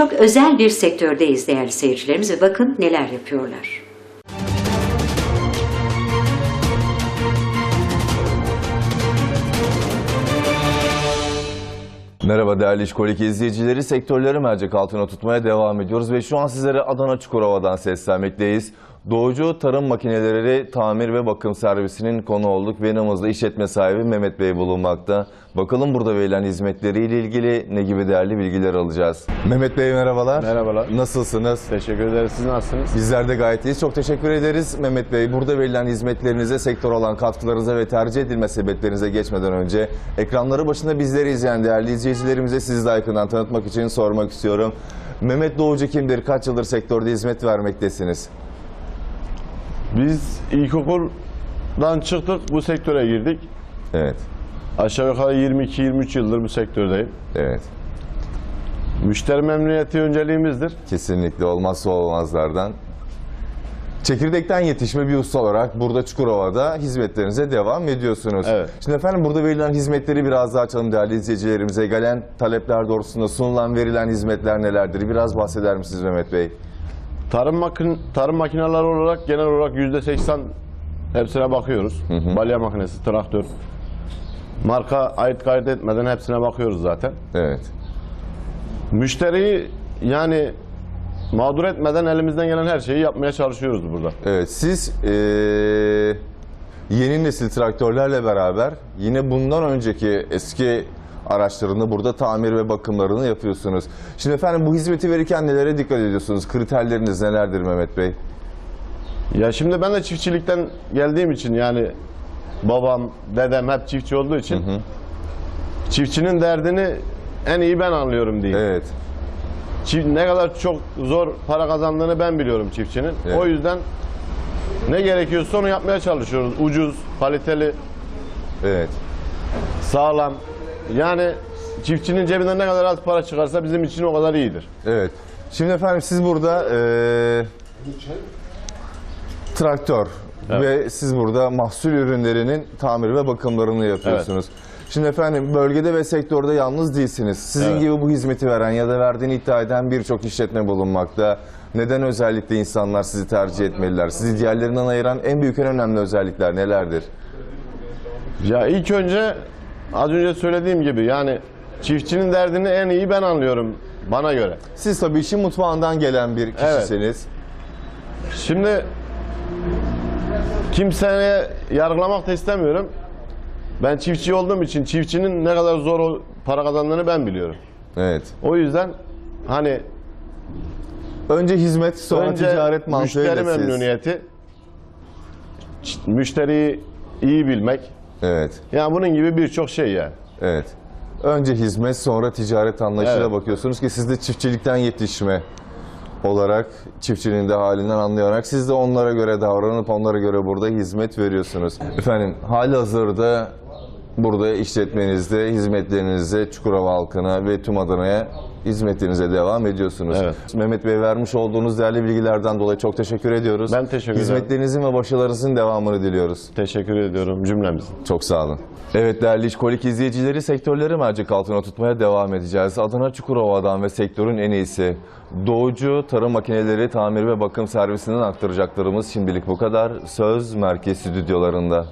Çok özel bir sektördeyiz değerli seyircilerimiz ve bakın neler yapıyorlar. Merhaba değerli İşkolik izleyicileri. Sektörleri mercek altına tutmaya devam ediyoruz ve şu an sizlere Adana Çukurova'dan seslenmekteyiz. Doğucu Tarım Makineleri Tamir ve Bakım Servisi'nin konu olduk ve yanımızda işletme sahibi Mehmet Bey bulunmakta. Bakalım burada verilen hizmetleriyle ilgili ne gibi değerli bilgiler alacağız. Mehmet Bey merhabalar. Merhabalar. Nasılsınız? Teşekkür ederiz. Siz nasılsınız? Bizler de gayet iyiyiz. Çok teşekkür ederiz Mehmet Bey. Burada verilen hizmetlerinize, sektör olan katkılarınıza ve tercih edilme sebeplerinize geçmeden önce ekranları başında bizleri izleyen değerli izleyicilerimize sizi daha yakından tanıtmak için sormak istiyorum. Mehmet Doğucu kimdir? Kaç yıldır sektörde hizmet vermektesiniz? Biz ilkokuldan çıktık, bu sektöre girdik. Evet, Aşağı yukarı 22-23 yıldır bu sektördeyim. evet. Müşteri memnuniyeti önceliğimizdir. Kesinlikle olmazsa olmazlardan. Çekirdekten yetişme bir usta olarak burada Çukurova'da hizmetlerinize devam ediyorsunuz. Evet. Şimdi efendim burada verilen hizmetleri biraz daha açalım değerli izleyicilerimize. Gelen talepler doğrultusunda sunulan verilen hizmetler nelerdir? Biraz bahseder misiniz Mehmet Bey? Tarım, makin tarım makineleri olarak genel olarak %80 hepsine bakıyoruz. Balya makinesi, traktör. Marka ait kayıt etmeden hepsine bakıyoruz zaten. Evet. Müşteriyi yani mağdur etmeden elimizden gelen her şeyi yapmaya çalışıyoruz burada. Evet siz eee, yeni nesil traktörlerle beraber yine bundan önceki eski araçlarını burada tamir ve bakımlarını yapıyorsunuz. Şimdi efendim bu hizmeti verirken nelere dikkat ediyorsunuz? Kriterleriniz nelerdir Mehmet Bey? Ya şimdi ben de çiftçilikten geldiğim için yani babam, dedem hep çiftçi olduğu için çiftçinin derdini en iyi ben anlıyorum diyeyim. Evet. Çift- ne kadar çok zor para kazandığını ben biliyorum çiftçinin. Evet. O yüzden ne gerekiyorsa onu yapmaya çalışıyoruz. Ucuz, kaliteli, Evet. sağlam. Yani çiftçinin cebinden ne kadar az para çıkarsa bizim için o kadar iyidir. Evet. Şimdi efendim siz burada eee, traktör ve siz burada mahsul ürünlerinin tamir ve bakımlarını yapıyorsunuz. Şimdi efendim bölgede ve sektörde yalnız değilsiniz. Sizin Evet. gibi bu hizmeti veren ya da verdiğini iddia eden birçok işletme bulunmakta. Neden özellikle insanlar sizi tercih etmeliler? Sizi diğerlerinden ayıran en büyük en önemli özellikler nelerdir? Ya ilk önce az önce söylediğim gibi yani çiftçinin derdini en iyi ben anlıyorum bana göre. Siz tabii işin mutfağından gelen bir kişisiniz. Şimdi kimseye yargılamak da istemiyorum. Ben çiftçi olduğum için çiftçinin ne kadar zor o- para kazandığını ben biliyorum. Evet. O yüzden hani Önce hizmet sonra önce ticaret mantığıyla müşteri siz. memnuniyeti, ç- müşteriyi iyi bilmek. Evet. Yani bunun gibi birçok şey yani. Evet. Önce hizmet sonra ticaret anlayışıyla Evet. bakıyorsunuz ki siz de çiftçilikten yetişme olarak çiftçinin de halinden anlayarak siz de onlara göre davranıp onlara göre burada hizmet veriyorsunuz. Efendim hali hazırda burada işletmenizde hizmetlerinize Çukurova halkına ve tüm Adana'ya hizmetlerinize devam ediyorsunuz. Evet. Mehmet Bey vermiş olduğunuz değerli bilgilerden dolayı çok teşekkür ediyoruz. Ben teşekkür ederim. Hizmetlerinizin ve başarılarınızın devamını diliyoruz. Teşekkür ediyorum cümlemizin. Çok sağ olun. Evet değerli İşkolik izleyicileri sektörleri mercek altına tutmaya devam edeceğiz. Adana Çukurova'dan ve sektörün en iyisi Doğucu Tarım Makineleri Tamir ve Bakım Servisi'nden aktaracaklarımız şimdilik bu kadar. Söz Merkez Stüdyolarında.